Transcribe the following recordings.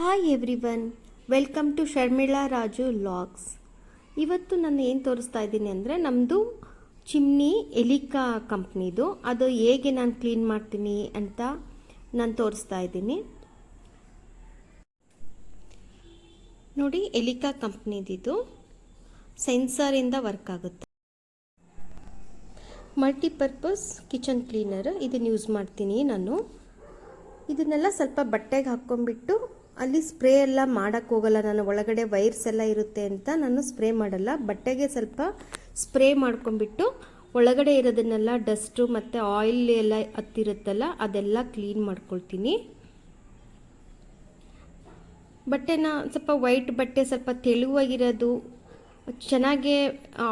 Hi everyone welcome to Sharmila Raju vlogs ಇವತ್ತು ನಾನು ಏನು ತೋರಿಸ್ತಾ ಇದ್ದೀನಿ ಅಂದರೆ ನಮ್ಮದು ಚಿಮ್ನಿ ಎಲಿಕಾ ಕಂಪ್ನಿದು. ಅದು ಹೇಗೆ ನಾನು ಕ್ಲೀನ್ ಮಾಡ್ತೀನಿ ಅಂತ ನಾನು ತೋರಿಸ್ತಾ ಇದ್ದೀನಿ. ನೋಡಿ, ಎಲಿಕಾ ಕಂಪ್ನಿದಿದು. ಸೆನ್ಸರಿಂದ ವರ್ಕ್ ಆಗುತ್ತೆ. ಮಲ್ಟಿಪರ್ಪಸ್ ಕಿಚನ್ ಕ್ಲೀನರ್ ಇದನ್ನು ಯೂಸ್ ಮಾಡ್ತೀನಿ ನಾನು. ಇದನ್ನೆಲ್ಲ ಸ್ವಲ್ಪ ಬಟ್ಟೆಗೆ ಹಾಕ್ಕೊಂಡ್ಬಿಟ್ಟು ಅಲ್ಲಿ ಸ್ಪ್ರೇ ಎಲ್ಲ ಮಾಡೋಕ್ಕೆ ಹೋಗಲ್ಲ. ನಾನು ಒಳಗಡೆ ವೈರ್ಸ್ ಎಲ್ಲ ಇರುತ್ತೆ ಅಂತ ನಾನು ಸ್ಪ್ರೇ ಮಾಡಲ್ಲ. ಬಟ್ಟೆಗೆ ಸ್ವಲ್ಪ ಸ್ಪ್ರೇ ಮಾಡ್ಕೊಂಡ್ಬಿಟ್ಟು ಒಳಗಡೆ ಇರೋದನ್ನೆಲ್ಲ ಡಸ್ಟು ಮತ್ತು ಆಯಿಲ್ ಎಲ್ಲ ಹತ್ತಿರುತ್ತಲ್ಲ, ಅದೆಲ್ಲ ಕ್ಲೀನ್ ಮಾಡ್ಕೊಳ್ತೀನಿ. ಬಟ್ಟೆನ ಸ್ವಲ್ಪ ವೈಟ್ ಬಟ್ಟೆ ಸ್ವಲ್ಪ ತೆಳುವಾಗಿರೋದು, ಚೆನ್ನಾಗಿ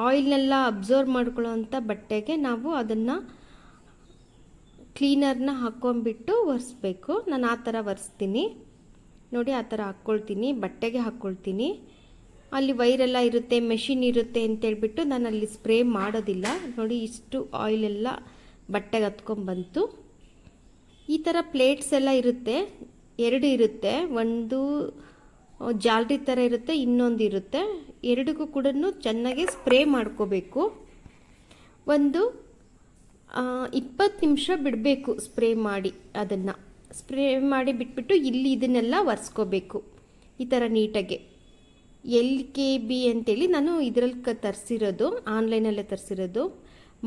ಆಯಿಲ್ನೆಲ್ಲ ಅಬ್ಸರ್ವ್ ಮಾಡ್ಕೊಳ್ಳೋ ಅಂಥ ಬಟ್ಟೆಗೆ ನಾವು ಅದನ್ನು ಕ್ಲೀನರ್ನ ಹಾಕ್ಕೊಂಬಿಟ್ಟು ಒರೆಸ್ಬೇಕು. ನಾನು ಆ ಥರ ಒರೆಸ್ತೀನಿ. ನೋಡಿ ಆ ಥರ ಹಾಕ್ಕೊಳ್ತೀನಿ, ಬಟ್ಟೆಗೆ ಹಾಕ್ಕೊಳ್ತೀನಿ. ಅಲ್ಲಿ ವೈರೆಲ್ಲ ಇರುತ್ತೆ ಮೆಷಿನ್ ಇರುತ್ತೆ ಅಂತೇಳ್ಬಿಟ್ಟು ನಾನು ಅಲ್ಲಿ ಸ್ಪ್ರೇ ಮಾಡೋದಿಲ್ಲ. ನೋಡಿ ಇಷ್ಟು ಆಯಿಲೆಲ್ಲ ಬಟ್ಟೆಗೆ ಹತ್ಕೊಂಡ್ಬಂತು ಈ ಥರ ಪ್ಲೇಟ್ಸ್ ಎಲ್ಲ ಇರುತ್ತೆ, ಎರಡು ಇರುತ್ತೆ. ಒಂದು ಜಾಲ್ರಿ ಥರ ಇರುತ್ತೆ, ಇನ್ನೊಂದು ಇರುತ್ತೆ. ಎರಡಿಗೂ ಕೂಡ ಚೆನ್ನಾಗಿ ಸ್ಪ್ರೇ ಮಾಡ್ಕೋಬೇಕು. ಒಂದು ಇಪ್ಪತ್ತು ನಿಮಿಷ ಬಿಡಬೇಕು ಸ್ಪ್ರೇ ಮಾಡಿ ಅದನ್ನು. ಸ್ಪ್ರೇ ಮಾಡಿ ಬಿಟ್ಬಿಟ್ಟು ಇಲ್ಲಿ ಇದನ್ನೆಲ್ಲ ಒರೆಸ್ಕೋಬೇಕು. ಈ ಥರ ನೀಟಾಗೆ. ಎಲ್ ಕೆ ಬಿ ಅಂತೇಳಿ ನಾನು ಇದರಲ್ಲಿ ಕ ತರಿಸಿರೋದು, ಆನ್ಲೈನಲ್ಲೇ ತರಿಸಿರೋದು.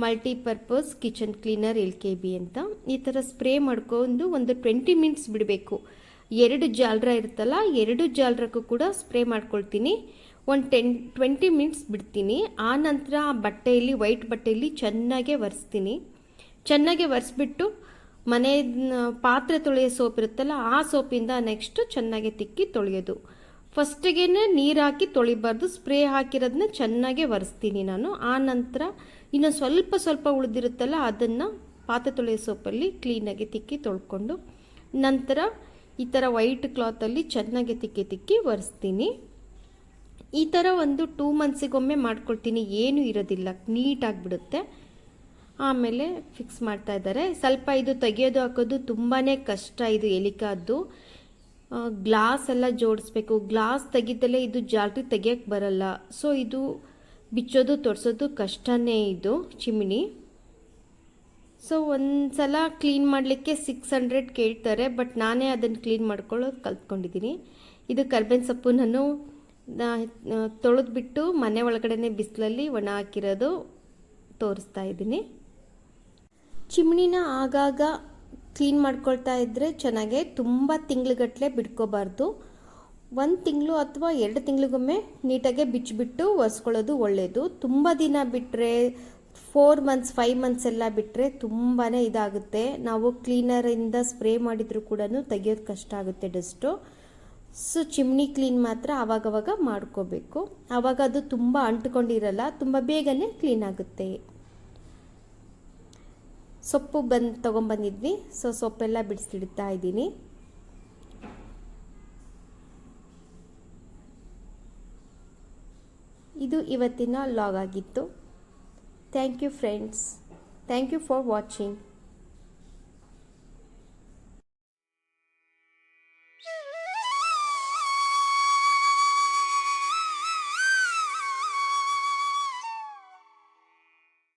Multipurpose kitchen cleaner L K B ಅಂತ. ಈ ಥರ ಸ್ಪ್ರೇ ಮಾಡ್ಕೊಂಡು ಒಂದು ಟ್ವೆಂಟಿ ಮಿನಿಟ್ಸ್ ಬಿಡಬೇಕು. ಎರಡು ಜಾಲ್ರ ಇರುತ್ತಲ್ಲ, ಎರಡು ಜಾಲ್ರಕ್ಕೂ ಕೂಡ ಸ್ಪ್ರೇ ಮಾಡ್ಕೊಳ್ತೀನಿ. ಒಂದು ಟೆನ್, ಟ್ವೆಂಟಿ ಮಿನಿಟ್ಸ್ ಬಿಡ್ತೀನಿ. ಆ ನಂತರ ಬಟ್ಟೆಯಲ್ಲಿ, ವೈಟ್ ಬಟ್ಟೆಯಲ್ಲಿ ಚೆನ್ನಾಗೆ ಒರೆಸ್ತೀನಿ. ಚೆನ್ನಾಗೆ ಒರೆಸ್ಬಿಟ್ಟು ಮನೆ ಪಾತ್ರೆ ತೊಳೆಯೋ ಸೋಪ್ ಇರುತ್ತಲ್ಲ, ಆ ಸೋಪಿಂದ ನೆಕ್ಸ್ಟ್ ಚೆನ್ನಾಗಿ ತಿಕ್ಕಿ ತೊಳೆಯೋದು. ಫಸ್ಟಿಗೆ ನೀರು ಹಾಕಿ ತೊಳಿಬಾರ್ದು, ಸ್ಪ್ರೇ ಹಾಕಿರೋದನ್ನ ಚೆನ್ನಾಗೆ ಒರೆಸ್ತೀನಿ ನಾನು. ಆ ನಂತರ ಇನ್ನು ಸ್ವಲ್ಪ ಸ್ವಲ್ಪ ಉಳಿದಿರುತ್ತಲ್ಲ, ಅದನ್ನು ಪಾತ್ರೆ ತೊಳೆಯೋ ಸೋಪಲ್ಲಿ ಕ್ಲೀನಾಗಿ ತಿಕ್ಕಿ ತೊಳ್ಕೊಂಡು, ನಂತರ ಈ ಥರ ವೈಟ್ ಕ್ಲಾತಲ್ಲಿ ಚೆನ್ನಾಗಿ ತಿಕ್ಕಿ ತಿಕ್ಕಿ ಒರೆಸ್ತೀನಿ. ಈ ಥರ ಒಂದು ಟೂ ಮಂತ್ಸಿಗೊಮ್ಮೆ ಮಾಡ್ಕೊಳ್ತೀನಿ, ಏನೂ ಇರೋದಿಲ್ಲ ನೀಟಾಗಿಬಿಡುತ್ತೆ ಆಮೇಲೆ ಫಿಕ್ಸ್ ಮಾಡ್ತಾ ಇದ್ದಾರೆ. ಸ್ವಲ್ಪ ಇದು ತೆಗೆಯೋದು, ಹಾಕೋದು ತುಂಬಾ ಕಷ್ಟ ಇದು ಎಲಿಕಾದ್ದು. ಗ್ಲಾಸ್ ಎಲ್ಲ ಜೋಡಿಸ್ಬೇಕು. ಗ್ಲಾಸ್ ತೆಗಿದಲ್ಲೇ ಇದು ಜಾಲ್ರಿ ತೆಗಿಯೋಕ್ಕೆ ಬರಲ್ಲ. ಸೊ ಇದು ಬಿಚ್ಚೋದು, ತೊಡ್ಸೋದು ಕಷ್ಟನೇ ಇದು ಚಿಮಿನಿ. ಸೊ ಒಂದು ಸಲ ಕ್ಲೀನ್ ಮಾಡಲಿಕ್ಕೆ ಸಿಕ್ಸ್ ಹಂಡ್ರೆಡ್ ಕೇಳ್ತಾರೆ ಬಟ್ ನಾನೇ ಅದನ್ನು ಕ್ಲೀನ್ ಮಾಡ್ಕೊಳ್ಳೋದು ಕಲ್ತ್ಕೊಂಡಿದ್ದೀನಿ. ಇದು ಕರ್ಬೇವಿನ ಸೊಪ್ಪು ನಾನು ತೊಳೆದ್ಬಿಟ್ಟು ಮನೆ ಒಳಗಡೆ ಬಿಸಿಲಲ್ಲಿ ಒಣ ಹಾಕಿರೋದು ತೋರಿಸ್ತಾ ಇದ್ದೀನಿ. ಚಿಮ್ನಿನ ಆಗಾಗ ಕ್ಲೀನ್ ಮಾಡ್ಕೊಳ್ತಾ ಇದ್ದರೆ ಚೆನ್ನಾಗೆ ತುಂಬ ತಿಂಗ್ಳುಗಟ್ಟಲೆ ಬಿಡ್ಕೋಬಾರ್ದು. ಒಂದು ತಿಂಗಳು ಅಥವಾ ಎರಡು ತಿಂಗಳಿಗೊಮ್ಮೆ ನೀಟಾಗೆ ಬಿಚ್ಚಿಬಿಟ್ಟು ಒರೆಸ್ಕೊಳ್ಳೋದು ಒಳ್ಳೆಯದು ತುಂಬ ದಿನ ಬಿಟ್ಟರೆ ಫೋರ್ ಮಂತ್ಸ್ ಫೈವ್ ಮಂತ್ಸ್ ಎಲ್ಲ ಬಿಟ್ಟರೆ ತುಂಬಾ ಇದಾಗುತ್ತೆ. ನಾವು ಕ್ಲೀನರಿಂದ ಸ್ಪ್ರೇ ಮಾಡಿದರೂ ಕೂಡ ತೆಗಿಯೋದು ಕಷ್ಟ ಆಗುತ್ತೆ ಡಸ್ಟು ಸೊ ಚಿಮ್ಣಿ ಕ್ಲೀನ್ ಮಾತ್ರ ಆವಾಗವಾಗ ಮಾಡ್ಕೋಬೇಕು. ಆವಾಗ ಅದು ತುಂಬ ಅಂಟ್ಕೊಂಡಿರಲ್ಲ, ತುಂಬ ಬೇಗನೆ ಕ್ಲೀನ್ ಆಗುತ್ತೆ. ಸೊಪ್ಪು ಬಂದು ತೊಗೊಂಬಂದಿದ್ವಿ ಸೊ ಸೊಪ್ಪೆಲ್ಲ ಬಿಡಿಸಿಡ್ತಾ ಇದ್ದೀನಿ. ಇದು ಇವತ್ತಿನ ಲಾಗ್ ಆಗಿತ್ತು. Thank you friends thank you for watching